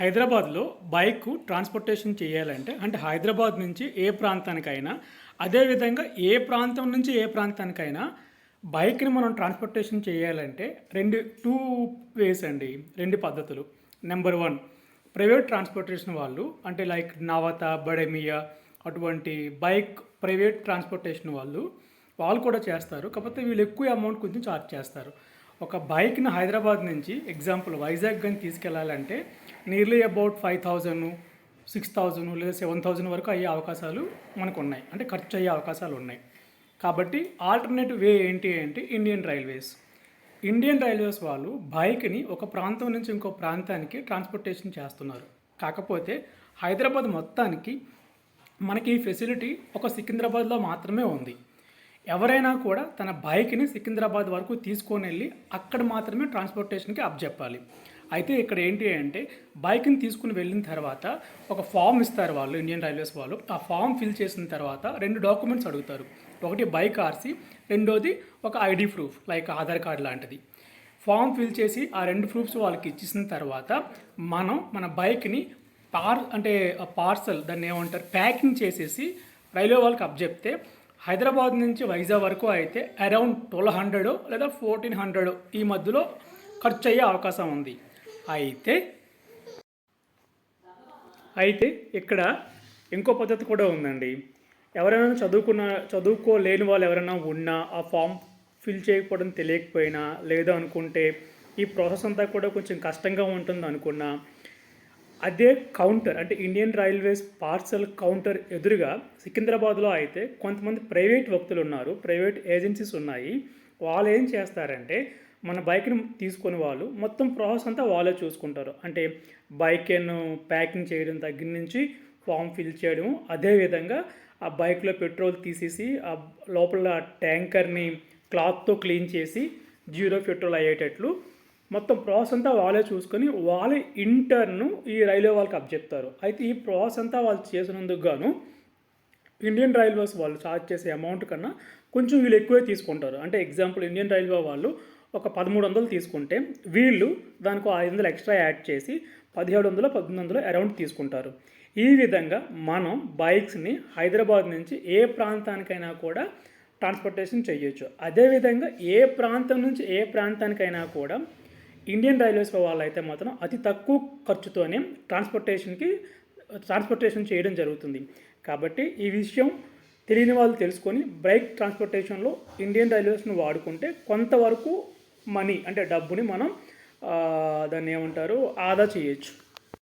హైదరాబాద్లో bike transportation చేయాలంటే అంటే హైదరాబాద్ నుంచి ఏ ప్రాంతానికైనా అదేవిధంగా ఏ ప్రాంతం నుంచి ఏ ప్రాంతానికైనా బైక్ని మనం ట్రాన్స్పోర్టేషన్ చేయాలంటే రెండు టూ వేస్ అండి రెండు పద్ధతులు. నెంబర్ వన్ ప్రైవేట్ ట్రాన్స్పోర్టేషన్ వాళ్ళు అంటే లైక్ నవత బడమియా అటువంటి బైక్ ప్రైవేట్ ట్రాన్స్పోర్టేషన్ వాళ్ళు వాళ్ళు కూడా చేస్తారు. కాకపోతే వీళ్ళు ఎక్కువ అమౌంట్ కొంచెం ఛార్జ్ చేస్తారు. ఒక బైక్ని హైదరాబాద్ నుంచి ఎగ్జాంపుల్ వైజాగ్ కానీ తీసుకెళ్ళాలంటే nearly about five thousand six thousand లేదా సెవెన్ థౌజండ్ వరకు అయ్యే అవకాశాలు మనకు ఉన్నాయి అంటే ఖర్చు అయ్యే అవకాశాలు ఉన్నాయి. కాబట్టి ఆల్టర్నేటివ్ వే ఏంటి అంటే ఇండియన్ రైల్వేస్. ఇండియన్ రైల్వేస్ వాళ్ళు బైక్ని ఒక ప్రాంతం నుంచి ఇంకో ప్రాంతానికి ట్రాన్స్పోర్టేషన్ చేస్తున్నారు. కాకపోతే హైదరాబాద్ మొత్తానికి మనకి ఈ ఫెసిలిటీ ఒక సికింద్రాబాద్లో మాత్రమే ఉంది. ఎవరైనా కూడా తన బైక్ని సికింద్రాబాద్ వరకు తీసుకొని వెళ్ళి అక్కడ మాత్రమే ట్రాన్స్పోర్టేషన్కి అప్ చెప్పాలి. అయితే ఇక్కడ ఏంటి అంటే బైక్ని తీసుకుని వెళ్ళిన తర్వాత ఒక ఫామ్ ఇస్తారు వాళ్ళు ఇండియన్ రైల్వేస్ వాళ్ళు. ఆ ఫామ్ ఫిల్ చేసిన తర్వాత రెండు డాక్యుమెంట్స్ అడుగుతారు. ఒకటి బైక్ ఆర్సీ రెండోది ఒక ID proof like Aadhaar card లాంటిది. ఫామ్ ఫిల్ చేసి ఆ రెండు ప్రూఫ్స్ వాళ్ళకి ఇచ్చేసిన తర్వాత మనం మన బైక్ని పార్ అంటే పార్సల్ దాన్ని ఏమంటారు ప్యాకింగ్ చేసేసి రైల్వే వాళ్ళకి అప్పచెప్తే హైదరాబాద్ నుంచి వైజాగ్ వరకు అయితే అరౌండ్ ట్వెల్వ్ హండ్రెడ్ లేదా ఫోర్టీన్ హండ్రెడ్ ఈ మధ్యలో ఖర్చు అయ్యే అవకాశం ఉంది. అయితే అయితే ఇక్కడ ఇంకో పద్ధతి కూడా ఉందండి. ఎవరైనా చదువుకున్న చదువుకోలేని వాళ్ళు ఎవరైనా ఉన్నా ఆ ఫామ్ ఫిల్ చేయకపోవడం తెలియకపోయినా లేదా అనుకుంటే ఈ ప్రాసెస్ అంతా కూడా కొంచెం కష్టంగా ఉంటుంది అనుకున్నా అదే కౌంటర్ అంటే ఇండియన్ రైల్వేస్ పార్సల్ కౌంటర్ ఎదురుగా సికింద్రాబాద్లో అయితే కొంతమంది ప్రైవేట్ వ్యక్తులు ఉన్నారు ప్రైవేట్ ఏజెన్సీస్ ఉన్నాయి. వాళ్ళు ఏం చేస్తారంటే మన బైక్ని తీసుకొని వాళ్ళు మొత్తం ప్రాసెస్ అంతా వాళ్ళే చూసుకుంటారు. అంటే బైక్ను ప్యాకింగ్ చేయడం దగ్గర నుంచి ఫామ్ ఫిల్ చేయడం అదేవిధంగా ఆ బైక్లో పెట్రోల్ తీసేసి ఆ లోపల ట్యాంకర్ని క్లాత్తో క్లీన్ చేసి జీరో పెట్రోల్ అయ్యేటట్లు మొత్తం ప్రాసెస్ అంతా వాళ్ళే చూసుకొని వాళ్ళే ఇంటర్ను ఈ రైల్వే వాళ్ళకి అప్పచెప్తారు అయితే ఈ ప్రాసెస్ అంతా వాళ్ళు చేసినందుకు గాను ఇండియన్ రైల్వేస్ వాళ్ళు ఛార్జ్ చేసే అమౌంట్ కన్నా కొంచెం వీళ్ళు ఎక్కువే తీసుకుంటారు. అంటే ఎగ్జాంపుల్ ఇండియన్ రైల్వే వాళ్ళు ఒక పదమూడు వందలు తీసుకుంటే వీళ్ళు దానికి ఐదు వందలు ఎక్స్ట్రా యాడ్ చేసి పదిహేడు వందలు పద్దెనిమిది వందలు అరౌండ్ తీసుకుంటారు. ఈ విధంగా మనం బైక్స్ని హైదరాబాద్ నుంచి ఏ ప్రాంతానికైనా కూడా ట్రాన్స్పోర్టేషన్ చేయొచ్చు. అదేవిధంగా ఏ ప్రాంతం నుంచి ఏ ప్రాంతానికైనా కూడా ఇండియన్ రైల్వేస్ వాళ్ళైతే మాత్రం అతి తక్కువ ఖర్చుతోనే ట్రాన్స్పోర్టేషన్కి ట్రాన్స్పోర్టేషన్ చేయడం జరుగుతుంది. కాబట్టి ఈ విషయం తెలియని వాళ్ళు తెలుసుకొని బైక్ ట్రాన్స్పోర్టేషన్లో ఇండియన్ రైల్వేస్ను వాడుకుంటే కొంతవరకు మనీ అంటే డబ్బుని మనం దాన్ని ఏమంటారు ఆదా చేయొచ్చు.